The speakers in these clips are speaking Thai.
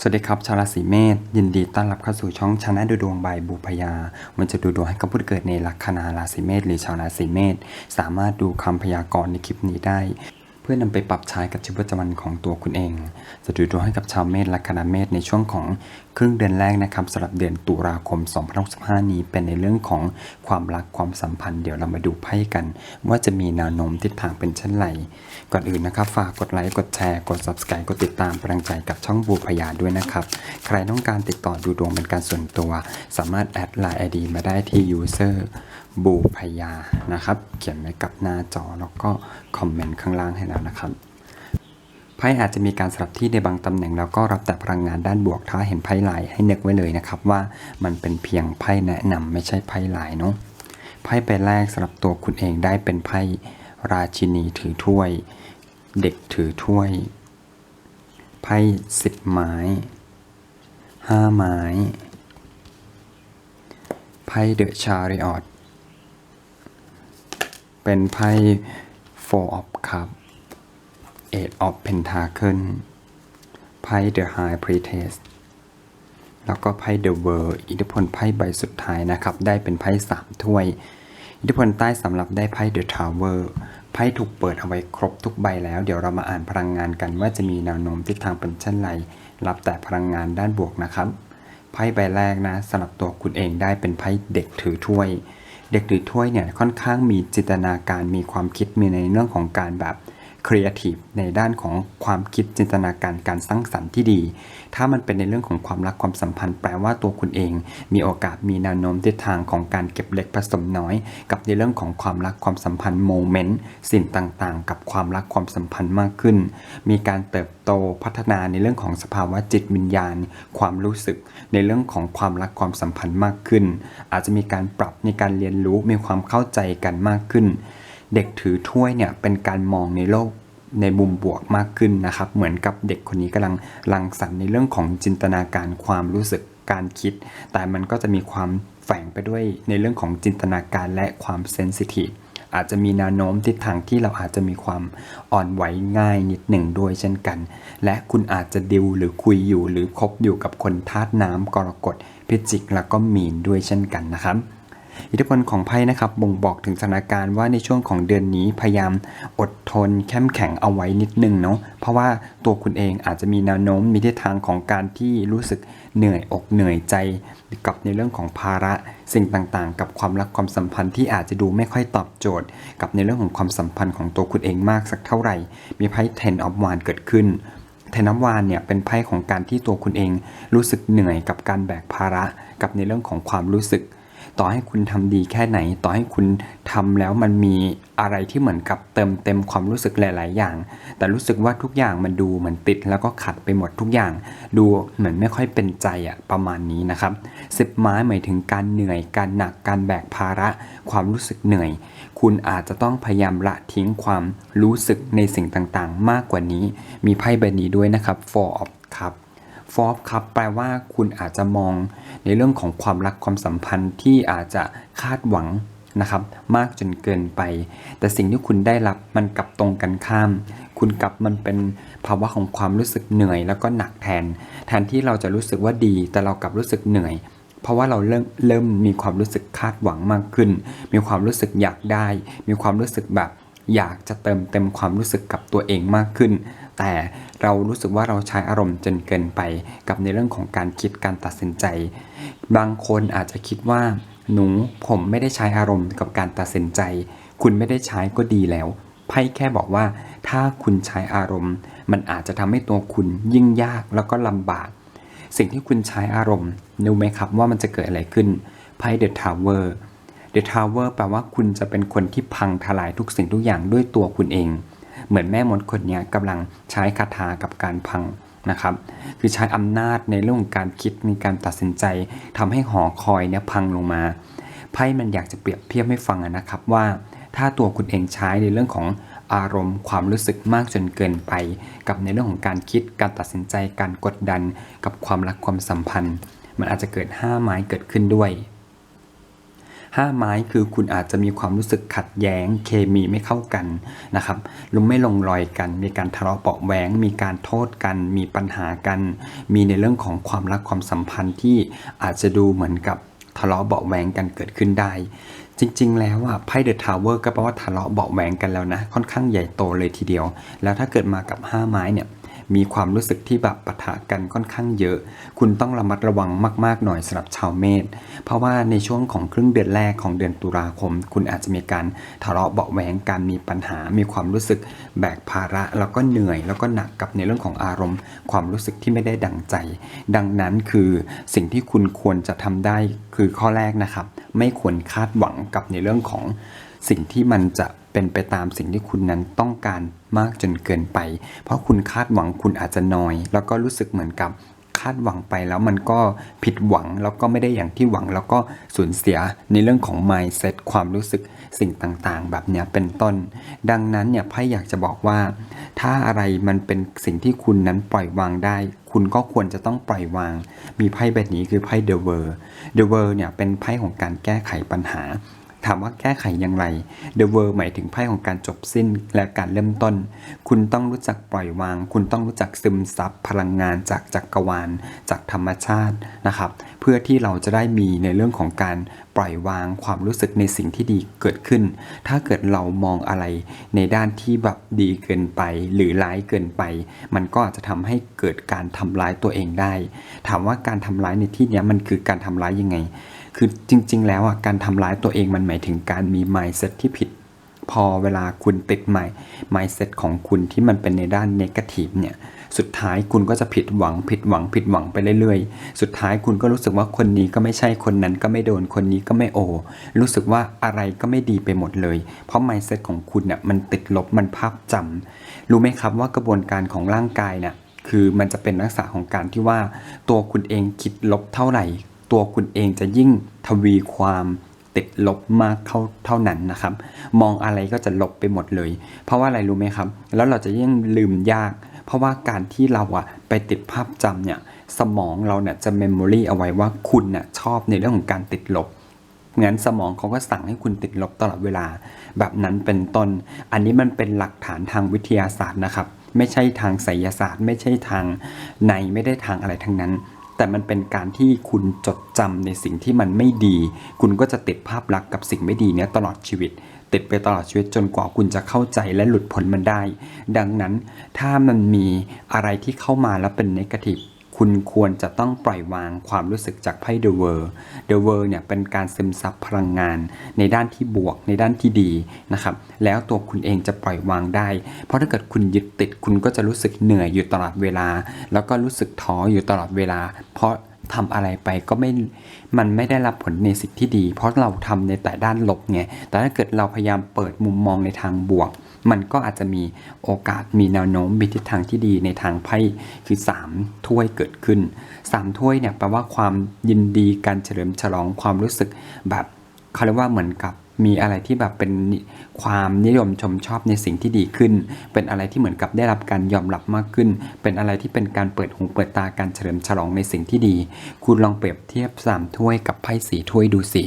สวัสดีครับชาวราศีเมษยินดีต้อนรับเข้าสู่ช่องชนะดูดวงใบบูพยา มันจะดูดวงให้กับผู้เกิดในลัคนาราศีเมษหรือชาวราศีเมษสามารถดูคำพยากรณ์ในคลิปนี้ได้ เพื่อนำไปปรับใช้กับชีวิตประจำวันของตัวคุณเอง จะดูดวงให้กับชาวเมษลัคนาเมษในช่วงของครึ่งเดือนแรกนะครับสำหรับเดือนตุลาคม 2065นี้เป็นในเรื่องของความรักความสัมพันธ์เดี๋ยวเรามาดูไพ่กัน ว่าจะมีแนวโน้มทิศทางเป็นเช่นไร ก่อนอื่นนะครับฝากกดไลค์กดแชร์กด subscribe กดติดตามป็นกำลังใจกับช่องบูพยาด้วยนะครับ ใครต้องการติดต่อดูดวงเป็นการส่วนตัว สามารถแอดไลน์ ID มาได้ที่ user บูพยานะครับ เขียนไว้กับหน้าจอแล้วก็คอมเมนต์ข้างล่างให้แล้วนะครับไพ่อาจจะมีการสลับที่ในบางตำแหน่งแล้วก็รับแต่พลังงานด้านบวกถ้าเห็นไพ่ลายให้นึกไว้เลยนะครับว่ามันเป็นเพียงไพ่แนะนำไม่ใช่ไพ่ลายเนาะไพ่ใบแรกสำหรับตัวคุณเองได้เป็นไพ่ ราชินีถือถ้วย เด็กถือถ้วย ไพ่สิบไม้ห้าไม้ไพ่เดอะชาริออตเป็นไพ่ Four of Cups Eight of Pentacle ไพ่ The High Priestess แล้วก็ไพ่ The World อิทธิพลไพ่ใบสุดท้ายนะครับ ได้เป็นไพ่สามถ้วย อิทธิพลใต้สำหรับได้ไพ่ The Tower ไพ่ถูกเปิดเอาไว้ครบทุกใบแล้ว เดี๋ยวเรามาอ่านพลังงานกันว่าจะมีแนวโน้มทิศทางเป็นเช่นไร รับแต่พลังงานด้านบวกนะครับไพ่ใบแรกนะสำหรับตัวคุณเองได้เป็นไพ่เด็กถือถ้วย เด็กถือถ้วยเนี่ยค่อนข้างมีจินตนาการมีความคิดมีในเรื่องของการแบบ ครีเอทีฟในด้านของความคิดจินตนาการการสร้างสรรค์ที่ดี ถ้ามันเป็นในเรื่องของความรักความสัมพันธ์แปลว่าตัวคุณเอง มีโอกาสมีแนวโน้มทิศทางของการเก็บเล็กผสมน้อย กับในเรื่องของความรักความสัมพันธ์โมเมนต์สิ่งต่างๆ กับความรักความสัมพันธ์มากขึ้น มีการเติบโตพัฒนาในเรื่องของสภาวะจิตวิญญาณ ความรู้สึก ในเรื่องของความรักความสัมพันธ์มากขึ้น อาจจะมีการปรับในการเรียนรู้มีความเข้าใจกันมากขึ้น เด็กถือถ้วยเนี่ยเป็นการมองในโลกในมุมบวกมากขึ้นนะครับ เหมือนกับเด็กคนนี้กำลังรังสรรค์ในเรื่องของจินตนาการความรู้สึกการคิด แต่มันก็จะมีความแฝงไปด้วยในเรื่องของจินตนาการและความเซนซิทีฟอาจจะมีแนวโน้มทิศทางที่เราอาจจะมีความอ่อนไหวง่ายนิดหนึ่งด้วยเช่นกัน และคุณอาจจะดิวหรือคุยอยู่หรือคบอยู่กับคนธาตุน้ำกรกฎพิจิกแล้วก็มีนด้วยเช่นกันนะครับ อิทธิพลของไพ่นะครับบ่งบอกถึงสถานการณ์ว่าในช่วงของเดือนนี้พยายามอดทนเข้มแข็งเอาไว้นิดนึงเนาะเพราะว่าตัวคุณเองอาจจะมีแนวโน้มมีทิศทางของการที่รู้สึกเหนื่อยอกเหนื่อยใจกับในเรื่องของภาระสิ่งต่างๆ กับความรักความสัมพันธ์ที่อาจจะดูไม่ค่อยตอบโจทย์ กับในเรื่องของความสัมพันธ์ของตัวคุณเองมากสักเท่าไหร่ มีไพ่ Ten of Wands เกิดขึ้นเทนน้ำวานเนี่ยเป็นไพ่ของการที่ตัวคุณเองรู้สึกเหนื่อยกับการแบกภาระ กับในเรื่องของความรู้สึก ต่อให้คุณทำดีแค่ไหน ต่อให้คุณทำแล้วมันมีอะไรที่เหมือนกับเติมเต็มความรู้สึกหลาย ๆ อย่าง แต่รู้สึกว่าทุกอย่างมันดูเหมือนติดแล้วก็ขัดไปหมดทุกอย่าง ดูเหมือนไม่ค่อยเป็นใจอะประมาณนี้นะครับสิบไม้หมายถึงการเหนื่อย การหนักการแบกภาระ ความรู้สึกเหนื่อย คุณอาจจะต้องพยายามละทิ้งความรู้สึกในสิ่งต่าง ๆ มากกว่านี้ มีไพ่ใบนี้ด้วยนะครับ Four of Cups ฟอร์ครับแปลว่าคุณอาจจะมองในเรื่องของความรักความสัมพันธ์ที่อาจจะคาดหวังนะครับ มากจนเกินไป แต่สิ่งที่คุณได้รับมันกลับตรงกันข้าม คุณกลับมันเป็นภาวะของความรู้สึกเหนื่อย แล้วก็หนักแทน แทนที่เราจะรู้สึกว่าดี แต่เรากลับรู้สึกเหนื่อย เพราะว่าเราเริ่มเริ่มมีความรู้สึกคาดหวังมากขึ้น มีความรู้สึกอยากได้ มีความรู้สึกแบบอยากจะเติมเต็มความรู้สึกกับตัวเองมากขึ้น แต่เรารู้สึกว่าเราใช้อารมณ์จนเกินไปกับในเรื่องของการคิดการตัดสินใจ บางคนอาจจะคิดว่าหนูผมไม่ได้ใช้อารมณ์กับการตัดสินใจ คุณไม่ได้ใช้ก็ดีแล้วไพ่แค่บอกว่า ถ้าคุณใช้อารมณ์ มันอาจจะทำให้ตัวคุณยิ่งยากแล้วก็ลำบาก สิ่งที่คุณใช้อารมณ์รู้ไหมครับว่ามันจะเกิดอะไรขึ้นไพ่ The Tower The Tower แปลว่าคุณจะเป็นคนที่พังทลายทุกสิ่งทุกอย่างด้วยตัวคุณเอง เหมือนแม่มดคนนี้กำลังใช้คาถากับการพังนะครับ คือใช้อำนาจในเรื่องของการคิดในการตัดสินใจทำให้หอคอยเนี่ยพังลงมา ไพ่มันอยากจะเปรียบเทียบให้ฟังนะครับว่า ถ้าตัวคุณเองใช้ในเรื่องของอารมณ์ความรู้สึกมากจนเกินไป กับในเรื่องของการคิดการตัดสินใจการกดดัน กับความรักความสัมพันธ์ มันอาจจะเกิดห้าไม้เกิดขึ้นด้วย ห้าไม้คือคุณอาจจะมีความรู้สึกขัดแย้ง เคมีไม่เข้ากันนะครับลุมไม่ลงรอยกัน มีการทะเลาะเบาะแหวง มีการโทษกัน มีปัญหากัน มีในเรื่องของความรักความสัมพันธ์ที่อาจจะดูเหมือนกับทะเลาะเบาะแหวงกันเกิดขึ้นได้ จริงๆ แล้วอะไพ่เดอะทาวเวอร์ก็แปลว่าทะเลาะเบาะแหวงกันแล้วนะ ค่อนข้างใหญ่โตเลยทีเดียว แล้วถ้าเกิดมากับ 5 ไม้เนี่ย มีความรู้สึกที่แบบปะทะกันค่อนข้างเยอะ คุณต้องระมัดระวังมากๆหน่อยสำหรับชาวเมษเพราะว่าในช่วงของครึ่งเดือนแรกของเดือนตุลาคม คุณอาจจะมีการทะเลาะเบาะแหวงการมีปัญหา มีความรู้สึกแบกภาระ แล้วก็เหนื่อยแล้วก็หนักกับในเรื่องของอารมณ์ ความรู้สึกที่ไม่ได้ดังใจ ดังนั้นคือสิ่งที่คุณควรจะทำได้คือข้อแรกนะครับ ไม่ควรคาดหวังกับในเรื่องของสิ่งที่มันจะ เป็นไปตามสิ่งที่คุณนั้นต้องการมากจนเกินไป เพราะคุณคาดหวังคุณอาจจะน้อย แล้วก็รู้สึกเหมือนกับคาดหวังไปแล้วมันก็ผิดหวังแล้วก็ไม่ได้อย่างที่หวังแล้วก็สูญเสียในเรื่องของ mindset ความรู้สึกสิ่งต่างๆ แบบนี้เป็นต้น ดังนั้นเนี่ยไพ่อยากจะบอกว่า ถ้าอะไรมันเป็นสิ่งที่คุณนั้นปล่อยวางได้ คุณก็ควรจะต้องปล่อยวาง มีไพ่แบบนี้คือไพ่ The World The World เนี่ยเป็นไพ่ของการแก้ไขปัญหา ถามว่าแก้ไขอย่างไร The World หมายถึงไพ่ของการจบสิ้นและการเริ่มต้น คุณต้องรู้จักปล่อยวาง คุณต้องรู้จักซึมซับพลังงานจากจักกรวาล จากธรรมชาตินะครับ เพื่อที่เราจะได้มีในเรื่องของการปล่อยวางความรู้สึกในสิ่งที่ดีเกิดขึ้น ถ้าเกิดเรามองอะไรในด้านที่แบบดีเกินไป หรือร้ายเกินไป มันก็อาจจะทำให้เกิดการทำร้ายตัวเองได้ ถามว่าการทำร้ายในที่นี้มันคือการทำร้ายยังไง คือจริง ๆ แล้วอะการทำร้ายตัวเองมันหมายถึงการมี mindset ที่ผิด พอเวลาคุณติดใหม่ mindset ของคุณที่มันเป็นในด้าน negative เนี่ยสุดท้ายคุณก็จะผิดหวังผิดหวังผิดหวังไปเรื่อยๆ สุดท้ายคุณก็รู้สึกว่าคนนี้ก็ไม่ใช่คนนั้นก็ไม่โดนคนนี้ก็ไม่โอ รู้สึกว่าอะไรก็ไม่ดีไปหมดเลย เพราะ mindset ของคุณเนี่ยมันติดลบมันภาพจำรู้ไหมครับว่ากระบวนการของร่างกายเนี่ยคือมันจะเป็นลักษณะของการที่ว่า ตัวคุณเองคิดลบเท่าไหร่ ตัวคุณเองจะยิ่งทวีความติดลบมากเท่าเท่านั้นนะครับ มองอะไรก็จะลบไปหมดเลย เพราะว่าอะไรรู้ไหมครับ แล้วเราจะยิ่งลืมยาก เพราะว่าการที่เราอะไปติดภาพจำเนี่ยสมองเราเนี่ยจะเมมโมรีเอาไว้ว่าคุณน่ะชอบในเรื่องของการติดลบงั้นสมองเขาก็สั่งให้คุณติดลบตลอดเวลา แบบนั้นเป็นต้น อันนี้มันเป็นหลักฐานทางวิทยาศาสตร์นะครับ ไม่ใช่ทางไสยศาสตร์ ไม่ใช่ทางในไม่ได้ทางอะไรทั้งนั้น แต่มันเป็นการที่คุณจดจำในสิ่งที่มันไม่ดี คุณก็จะติดภาพลักษณ์กับสิ่งไม่ดีเนี้ยตลอดชีวิต ติดไปตลอดชีวิตจนกว่าคุณจะเข้าใจและหลุดพ้นมันได้ ดังนั้นถ้ามันมีอะไรที่เข้ามาแล้วเป็นนกาทีฟ คุณควรจะต้องปล่อยวางความรู้สึกจากไพ่ The World The World เนี่ยเป็นการซึมซับพลังงาน ในด้านที่บวกในด้านที่ดีนะครับ แล้วตัวคุณเองจะปล่อยวางได้ เพราะถ้าเกิดคุณยึดติดคุณก็จะรู้สึกเหนื่อยอยู่ตลอดเวลา แล้วก็รู้สึกท้ออยู่ตลอดเวลา เพราะทำอะไรไปก็ไม่ มันไม่ได้รับผลในสิ่งที่ดี เพราะเราทำในแต่ด้านลบไง แต่ถ้าเกิดเราพยายามเปิดมุมมองในทางบวก มันก็อาจจะมีโอกาสมีแนวโน้มมีทิศทางที่ดีในทางไพ่คือ 3 ถ้วยเกิดขึ้น 3 ถ้วยเนี่ยแปลว่าความยินดีการเฉลิมฉลองความรู้สึกแบบเขาเรียกว่าเหมือนกับมีอะไรที่แบบเป็นความนิยมชมชอบในสิ่งที่ดีขึ้น เป็นอะไรที่เหมือนกับได้รับการยอมรับมากขึ้น เป็นอะไรที่เป็นการเปิดหูเปิดตาการเฉลิมฉลองในสิ่งที่ดี คุณลองเปรียบเทียบ 3 ถ้วยกับไพ่สีถ้วยดูสิ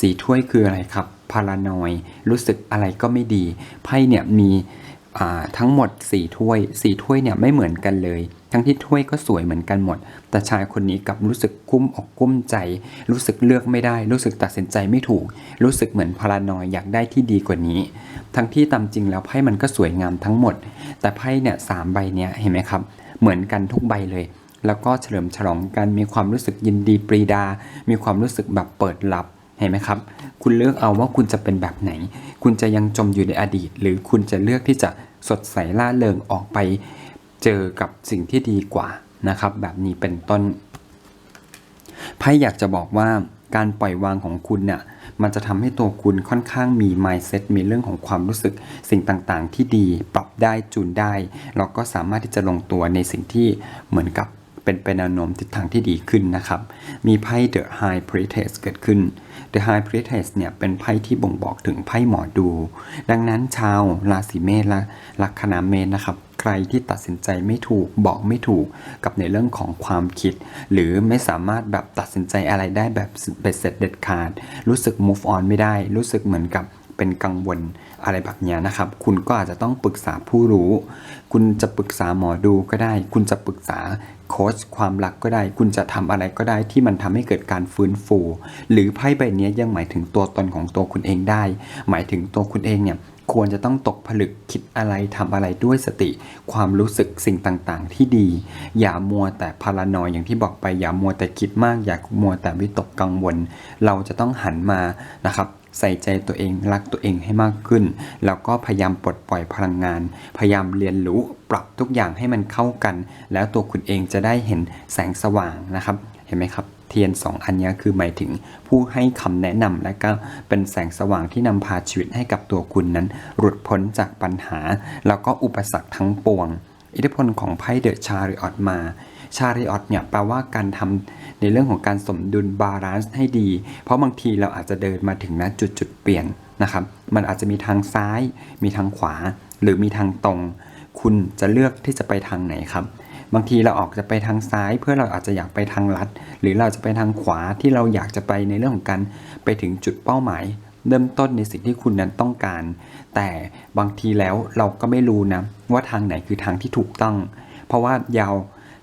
สีถ้วยคืออะไรครับ พารานอยรู้สึกอะไรก็ไม่ดี ไพ่เนี่ยมีทั้งหมด 4 ถ้วย 4 ถ้วยเนี่ยไม่เหมือนกันเลย ทั้งที่ถ้วยก็สวยเหมือนกันหมด แต่ชายคนนี้กลับรู้สึกกุ้มอกกุ้มใจ รู้สึกเลือกไม่ได้ รู้สึกตัดสินใจไม่ถูก รู้สึกเหมือนพารานอยอยากได้ที่ดีกว่านี้ ทั้งที่ตามจริงแล้วไพ่มันก็สวยงามทั้งหมด แต่ไพ่เนี่ยสามใบเนี้ยเห็นไหมครับ เหมือนกันทุกใบเลย แล้วก็เฉลิมฉลองกัน มีความรู้สึกยินดีปรีดา มีความรู้สึกแบบเปิดรับ เห็นไหมครับ คุณเลือกเอาว่าคุณจะเป็นแบบไหน คุณจะยังจมอยู่ในอดีต หรือคุณจะเลือกที่จะสดใสล่าเริงออกไป เจอกับสิ่งที่ดีกว่านะครับ แบบนี้เป็นต้นไพ่อยากจะบอกว่าการปล่อยวางของคุณเนี่ยมันจะทำให้ตัวคุณค่อนข้างมี mindset มีเรื่องของความรู้สึกสิ่งต่างๆ ที่ดีปรับได้จูนได้แล้วก็สามารถที่จะลงตัวในสิ่งที่เหมือนกับเป็นเป็นแนวโน้มทิศทางที่ดีขึ้นนะครับ มีไพ่ The High Priestess เกิดขึ้น The High Priestess เนี่ยเป็นไพ่ที่บ่งบอกถึงไพ่หมอดู ดังนั้นชาวราศีเมษและลัคนาเมษนะครับ ใครที่ตัดสินใจไม่ถูกบอกไม่ถูกกับในเรื่องของความคิด หรือไม่สามารถแบบตัดสินใจอะไรได้แบบเบ็ดเสร็จเด็ดขาด รู้สึก move on ไม่ได้ รู้สึกเหมือนกับ เป็นกังวลอะไรแบบนี้นะครับ คุณก็อาจจะต้องปรึกษาผู้รู้ คุณจะปรึกษาหมอดูก็ได้ คุณจะปรึกษาโค้ชความรักก็ได้ คุณจะทำอะไรก็ได้ที่มันทำให้เกิดการฟื้นฟู หรือไพ่ใบนี้ยยังหมายถึงตัวตนของตัวคุณเองได้ หมายถึงตัวคุณเองเนี่ยควรจะต้องตกผลึกคิดอะไรทำอะไรด้วยสติ ความรู้สึกสิ่งต่างๆ ที่ดี อย่ามัวแต่พารานอยอย่างที่บอกไปอย่ามัวแต่คิดมาก อย่ามัวแต่วิตกกังวล เราจะต้องหันมานะครับ ใส่ใจตัวเองรักตัวเองให้มากขึ้น แล้วก็พยายามปลดปล่อยพลังงาน พยายามเรียนรู้ปรับทุกอย่างให้มันเข้ากัน แล้วตัวคุณเองจะได้เห็นแสงสว่างนะครับ เห็นไหมครับเทียน2อันนี้คือหมายถึงผู้ให้คำแนะนำและก็เป็นแสงสว่างที่นำพาชีวิตให้กับตัวคุณนั้น หลุดพ้นจากปัญหา แล้วก็อุปสรรคทั้งปวง อิทธิพลของไพ่เดอะชาริออตมา ชาริออตเนี่ยแปลว่าการทำในเรื่องของการสมดุลบาลานซ์ให้ดี เพราะบางทีเราอาจจะเดินมาถึงณจุดจุดเปลี่ยนนะครับ มันอาจจะมีทางซ้าย มีทางขวา หรือมีทางตรง คุณจะเลือกที่จะไปทางไหนครับ บางทีเราออกจะไปทางซ้าย เพื่อเราอาจจะอยากไปทางลัด หรือเราจะไปทางขวาที่เราอยากจะไปในเรื่องของการไปถึงจุดเป้าหมาย เริ่มต้นในสิ่งที่คุณนั้นต้องการ แต่บางทีแล้วเราก็ไม่รู้นะว่าทางไหนคือทางที่ถูกต้อง เพราะว่ายาว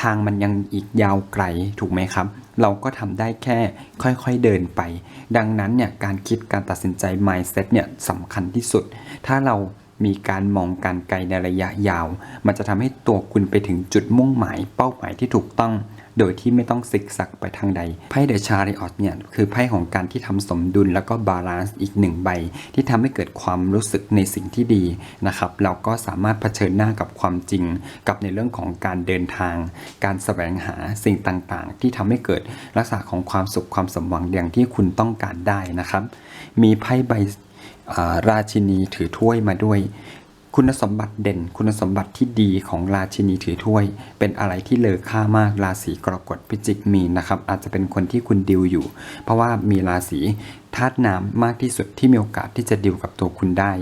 ทางมันยังอีกยาวไกลถูกไหมครับ เราก็ทำได้แค่ค่อยๆเดินไป ดังนั้นเนี่ยการคิดการตัดสินใจ mindset เนี่ยสำคัญที่สุด ถ้าเรามีการมองการไกลในระยะยาว มันจะทำให้ตัวคุณไปถึงจุดมุ่งหมายเป้าหมายที่ถูกต้อง โดยที่ไม่ต้องซิกซักไปทางใด ไพ่เดอะชาริออตเนี่ยคือไพ่ของการที่ทำสมดุลแล้วก็บาลานซ์อีกหนึ่งใบ ที่ทำให้เกิดความรู้สึกในสิ่งที่ดีนะครับเราก็สามารถเผชิญหน้ากับความจริง กับในเรื่องของการเดินทาง การแสวงหาสิ่งต่างๆ ที่ทำให้เกิดลักษณะของความสุขความสมหวังอย่างที่คุณต้องการได้นะครับ มีไพ่ใบราชินีถือถ้วยมาด้วย คุณสมบัติเด่น คุณสมบัติที่ดีของราชินีถือถ้วย เป็นอะไรที่เลอค่ามากราศีกรกฎพิจิกมีนนะครับ อาจจะเป็นคนที่คุณดิวอยู่ เพราะว่ามีราศีธาตุน้ำมากที่สุดที่มีโอกาสที่จะดิวกับตัวคุณได้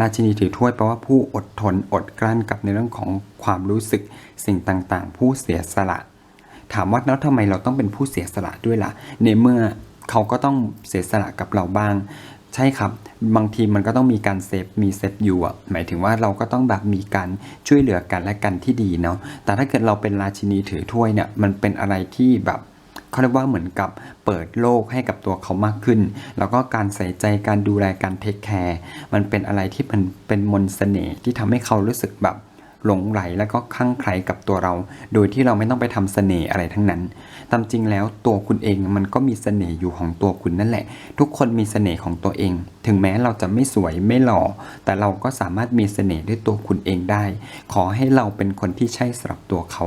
ราชินีถือถ้วยแปลว่าผู้อดทนอดกลั้นกับในเรื่องของความรู้สึกสิ่งต่างๆ ผู้เสียสละ ถามว่าแล้วทำไมเราต้องเป็นผู้เสียสละด้วยล่ะในเมื่อเขาก็ต้องเสียสละกับเราบ้าง ใช่ครับ บางทีมันก็ต้องมีการเซฟมีเซฟอยู่อะหมายถึงว่าเราก็ต้องแบบมีการช่วยเหลือกันและกันที่ดีเนาะแต่ถ้าเกิดเราเป็นราชินีถือถ้วยเนี่ยมันเป็นอะไรที่แบบเขาเรียกว่าเหมือนกับเปิดโลกให้กับตัวเขามากขึ้น แล้วก็การใส่ใจการดูแลการเทคแคร์มันเป็นอะไรที่มันเป็นมนต์เสน่ห์ที่ทำให้เขารู้สึกแบบ หลงไหลแล้วก็คลั่งไคล้กับตัวเรา โดยที่เราไม่ต้องไปทำเสน่ห์อะไรทั้งนั้น ตามจริงแล้วตัวคุณเองมันก็มีเสน่ห์อยู่ของตัวคุณนั่นแหละ ทุกคนมีเสน่ห์ของตัวเอง ถึงแม้เราจะไม่สวยไม่หล่อ แต่เราก็สามารถมีเสน่ห์ด้วยตัวคุณเองได้ ขอให้เราเป็นคนที่ใช่สำหรับตัวเขา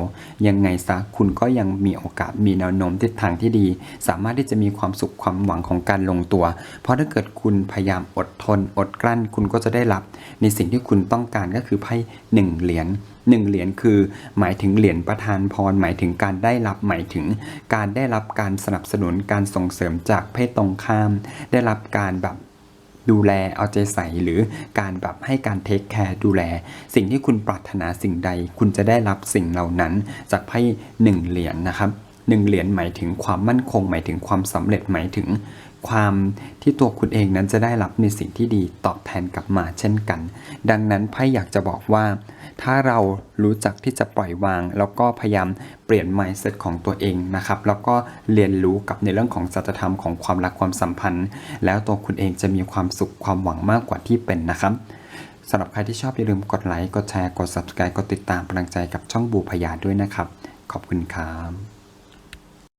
ยังไงซะคุณก็ยังมีโอกาสมีแนวโน้มทิศทางที่ดี สามารถที่จะมีความสุขความหวังของการลงตัว เพราะถ้าเกิดคุณพยายามอดทน อดกลั้น คุณก็จะได้รับ ในสิ่งที่คุณต้องการก็คือไพ่หนึ่งเหรียญหนึ่งเหรียญคือ หมายถึงเหรียญประทานพร หมายถึงการได้รับหมายถึง การได้รับการสนับสนุนการส่งเสริมจากเพศตรงข้าม ได้รับการแบบดูแลเอาใจใส่หรือการแบบให้การเทคแคร์ดูแล สิ่งที่คุณปรารถนาสิ่งใด คุณจะได้รับสิ่งเหล่านั้น จากไพ่หนึ่งเหรียญนะครับหนึ่งเหรียญหมายถึงความมั่นคง หมายถึงความสำเร็จหมายถึง ความที่ตัวคุณเองนั้นจะได้รับในสิ่งที่ดีตอบแทนกลับมาเช่นกัน ดังนั้นไพ่อยากจะบอกว่า ถ้าเรารู้จักที่จะปล่อยวาง แล้วก็พยายามเปลี่ยน mindset ของตัวเองนะครับ แล้วก็เรียนรู้กับในเรื่องของสัจธรรมของความรักความสัมพันธ์ แล้วตัวคุณเองจะมีความสุขความหวังมากกว่าที่เป็นนะครับสำหรับใครที่ชอบอย่าลืมกดไลค์กดแชร์กด subscribe กดติดตามพลังใจกับช่องบูพยาด้วยนะครับ ขอบคุณครับ